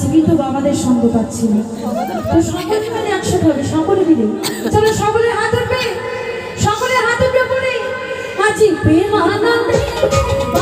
পাচ্ছি, কিন্তু বাবাদের সঙ্গ পাচ্ছি না। তো সকলে মিলে একসাথে হবে, সকলে মিলে। চলো, সকলে হাত উঠবে সকলে হাত উঠবে পড়ে আজি প্রেমানন্দে বাবু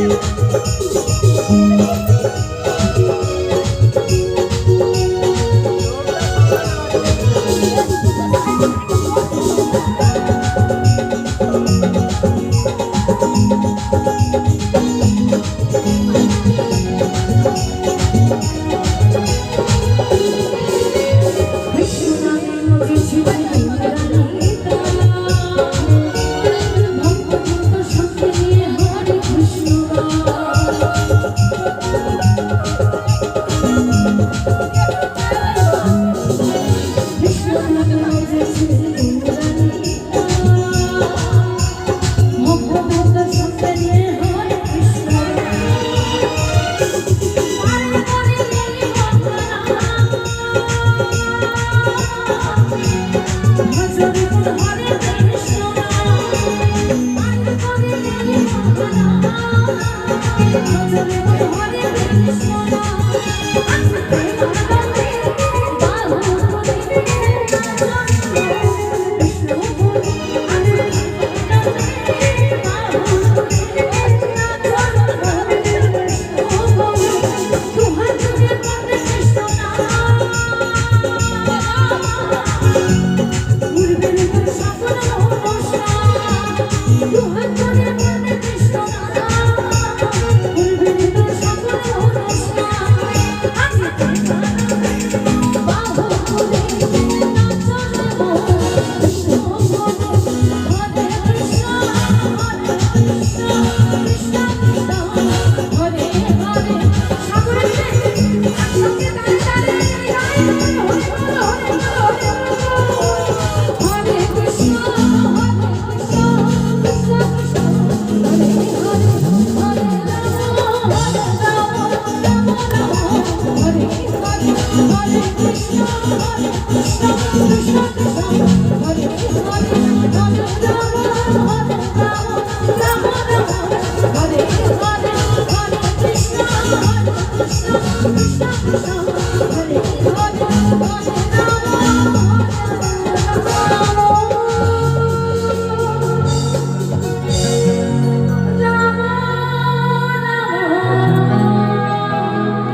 Thank Música সুখে